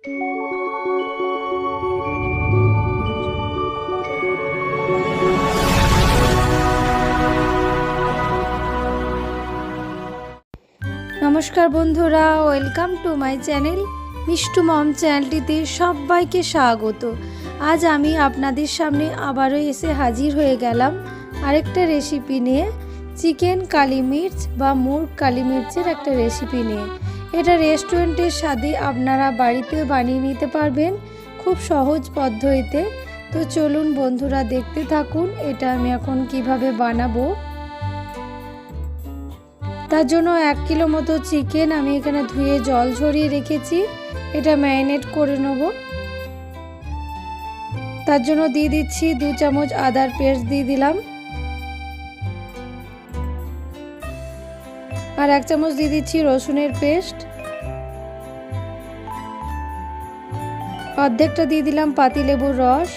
নমস্কার বন্ধুরা, welcome to my channel Mishtu mom চ্যানেলটিতে সবাইকে স্বাগত। আজ আমি আপনাদের সামনে আবারও এসে হাজির হয়ে গেলাম আরেকটা রেসিপি নিয়ে, চিকেন কালি মির্চ বা মুরগ কালি মির্চের একটা রেসিপি নিয়ে। এটা রেস্টুরেন্টের স্বাদে আপনারা বাড়িতে বানিয়ে নিতে পারবেন খুব সহজ পদ্ধতিতে। তো চলুন বন্ধুরা দেখতে থাকুন এটা আমি এখন কীভাবে বানাবো। তার জন্য এক কিলো মতো চিকেন আমি এখানে ধুয়ে জল ঝরিয়ে রেখেছি। এটা ম্যারিনেট করে নেব। তার জন্য দিয়ে দিচ্ছি দু চামচ আদার পেস্ট দিয়ে দিলাম। আর এক চামচ দিয়ে দিচ্ছি রসুনের পেস্ট। অর্ধেকটা দিয়ে দিলাম পাতিলেবুর রস।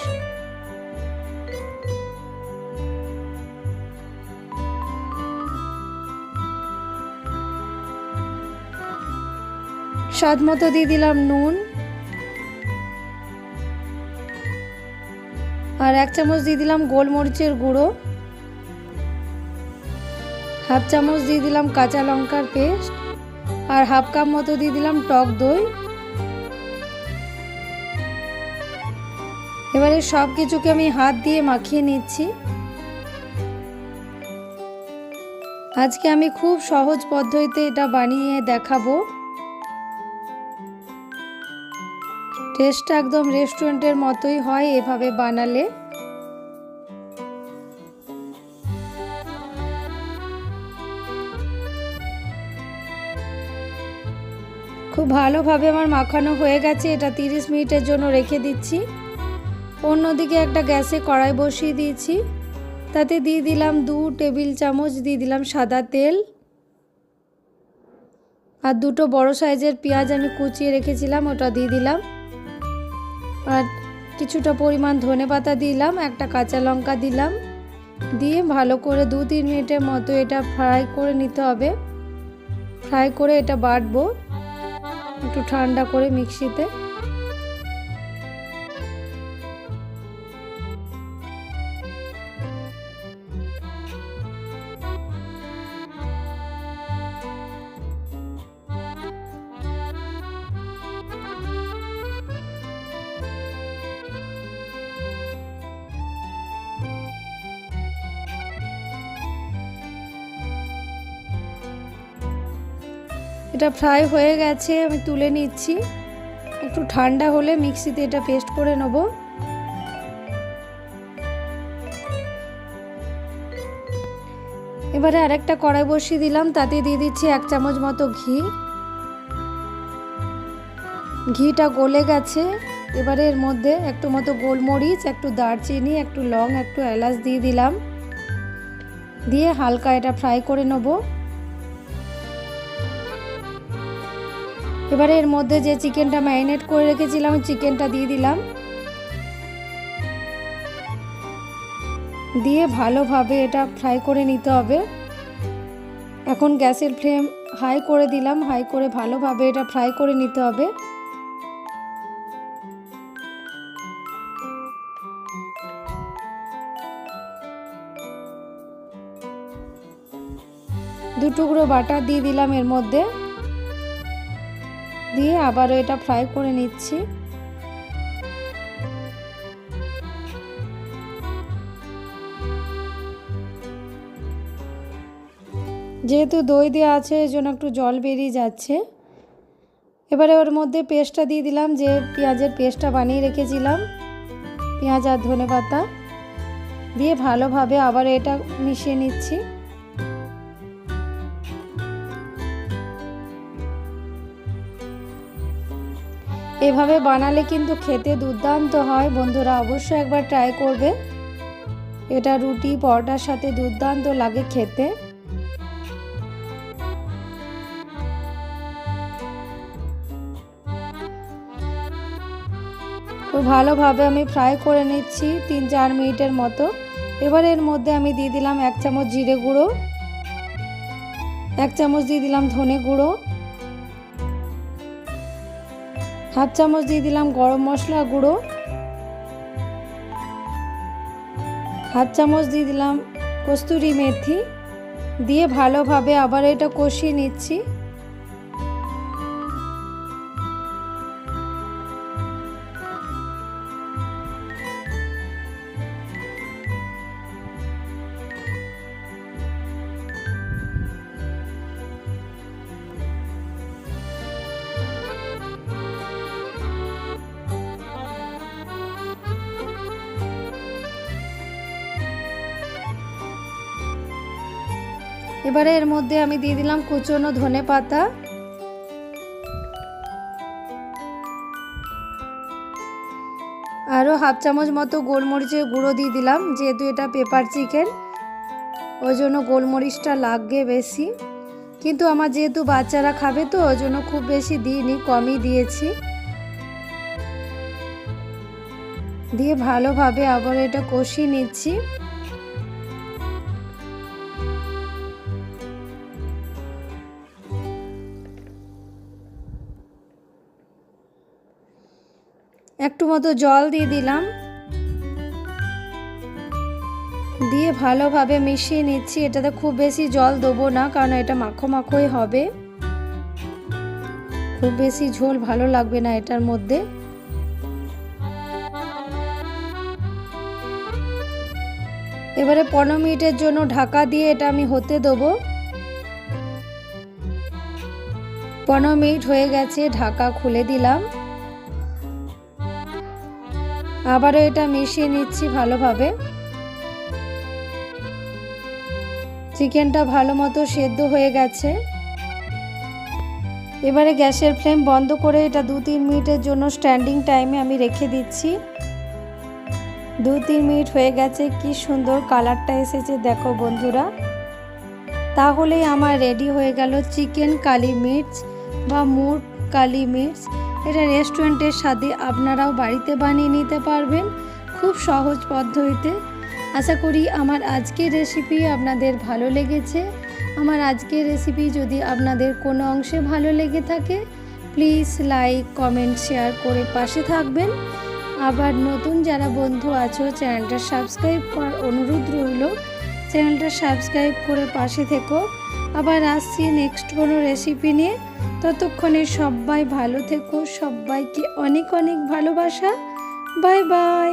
স্বাদ মতো দিয়ে দিলাম নুন। আর এক চামচ দিয়ে দিলাম গোলমরিচের গুঁড়ো। হাফ চামচ দিয়ে দিলাম কাঁচা লঙ্কার পেস্ট আর হাফ কাপ মতো দিয়ে দিলাম টক দই। এবারে সব কিছুকে আমি হাত দিয়ে মাখিয়ে নিচ্ছি। আজকে আমি খুব সহজ পদ্ধতিতে এটা বানিয়ে দেখাবো। টেস্টটা একদম রেস্টুরেন্টের মতোই হয় এভাবে বানালে। খুব ভালোভাবে আমার মাখানো হয়ে গেছে, এটা তিরিশ মিনিটের জন্য রেখে দিচ্ছি। অন্যদিকে একটা গ্যাসে কড়াই বসিয়ে দিয়েছি। তাতে দিয়ে দিলাম দু টেবিল চামচ, দিয়ে দিলাম সাদা তেল। আর দুটো বড় সাইজের পেঁয়াজ আমি কুচিয়ে রেখেছিলাম, ওটা দিয়ে দিলাম। আর কিছুটা পরিমাণ ধনে পাতা দিলাম, একটা কাঁচা লঙ্কা দিলাম। দিয়ে ভালো করে দু তিন মিনিটের মতো এটা ফ্রাই করে নিতে হবে। ফ্রাই করে এটা বাটবো। একটু ঠান্ডা করে মিক্সিতে এটা ফ্রাই হয়ে গেছে, আমি তুলে নিচ্ছি। একটু ঠান্ডা হলে মিক্সিতে এটা পেস্ট করে নেব। এবারে আরেকটা কড়াই বসিয়ে দিলাম, তাতে দিয়ে দিচ্ছি এক চামচ মতো ঘি। ঘিটা গলে গেছে, এবারে এর মধ্যে একটু মতো গোলমরিচ, একটু দারচিনি, একটু লং, একটু এলাচ দিয়ে দিলাম। দিয়ে হালকা এটা ফ্রাই করে নেব। এবারে এর মধ্যে যে চিকেনটা ম্যারিনেট করে রেখেছিলাম চিকেনটা দিয়ে দিলাম। দিয়ে ভালোভাবে এটা ফ্রাই করে নিতে হবে। এখন গ্যাসের ফ্লেম হাই করে দিলাম, হাই করে ভালোভাবে এটা ফ্রাই করে নিতে হবে। দু টুকরো বাটার দিয়ে দিলাম এর মধ্যে। দিয়ে আবারও এটা ফ্রাই করে নিচ্ছি। যেহেতু দই দেওয়া আছে এই জন্য একটু জল বেরিয়ে যাচ্ছে। এবারে ওর মধ্যে পেস্টটা দিয়ে দিলাম, যে পেঁয়াজের পেস্টটা বানিয়ে রেখেছিলাম, পেঁয়াজ আর ধনে পাতা দিয়ে ভালোভাবে আবার এটা মিশিয়ে নিচ্ছি। এভাবে বানালে কিন্তু খেতে দুর্দান্ত হয়। বন্ধুরা, অবশ্যই একবার ট্রাই করবে। এটা রুটি, পরোটার সাথে দুর্দান্ত লাগে খেতে। তো ভালোভাবে আমি ফ্রাই করে নিচ্ছি তিন চার মিনিটের মতো। এবার এর মধ্যে আমি দিয়ে দিলাম এক চামচ জিরে গুঁড়ো, এক চামচ দিয়ে দিলাম ধনে গুঁড়ো। হাফ চামচ দিয়ে দিলাম গরম মশলা গুঁড়ো। হাফ চামচ দিয়ে দিলাম কস্তুরি মেথি। দিয়ে ভালোভাবে আবার এটা কষিয়ে নিচ্ছি। এবারে এর মধ্যে আমি দিয়ে দিলাম কুচনো ধনে পাতা। আরও হাফ চামচ মতো গোলমরিচের গুঁড়ো দিয়ে দিলাম, যেহেতু এটা পেপার চিকেন, ওই জন্য গোলমরিচটা লাগবে বেশি। কিন্তু আমার যেহেতু বাচ্চারা খাবে তো, ওই জন্য খুব বেশি দিইনি, কমই দিয়েছি। দিয়ে ভালোভাবে আবার এটা কষিয়ে নিচ্ছি। একটু মতো জল দিয়ে দিলাম। দিয়ে ভালোভাবে মিশিয়ে নিচ্ছি। এটাতে খুব বেশি জল দেবো না, কারণ এটা মাখো মাখোই হবে। খুব বেশি ঝোল ভালো লাগবে না এটার মধ্যে। এবারে পনেরো মিনিটের জন্য ঢাকা দিয়ে এটা আমি হতে দেবো। পনেরো মিনিট হয়ে গেছে, ঢাকা খুলে দিলাম। আবারও এটা মিশিয়ে নিচ্ছি ভালোভাবে। চিকেনটা ভালো মতো সেদ্ধ হয়ে গেছে। এবারে গ্যাসের ফ্লেম বন্ধ করে এটা দু তিন মিনিটের জন্য স্ট্যান্ডিং টাইমে আমি রেখে দিচ্ছি। দু তিন মিনিট হয়ে গেছে, কি সুন্দর কালারটা এসেছে, দেখো বন্ধুরা। তাহলেই আমার রেডি হয়ে গেল চিকেন কালি মির্চ বা মুর কালি মির্চ। এটা রেস্টুরেন্টের সাথে আপনারাও বাড়িতে বানিয়ে নিতে পারবেন খুব সহজ পদ্ধতিতে। আশা করি আমার আজকের রেসিপি আপনাদের ভালো লেগেছে। আমার আজকের রেসিপি যদি আপনাদের কোনো অংশে ভালো লেগে থাকে প্লিজ লাইক কমেন্ট শেয়ার করে পাশে থাকবেন। আবার নতুন যারা বন্ধু আছো, চ্যানেলটা সাবস্ক্রাইব করার অনুরোধ রইল। চ্যানেলটা সাবস্ক্রাইব করে পাশে থেকো। আবার আসছি নেক্সট কোনো রেসিপি নিয়ে। ততক্ষণে সবাই ভালো থেকো সবাইকে অনেক অনেক ভালোবাসা। Bye bye.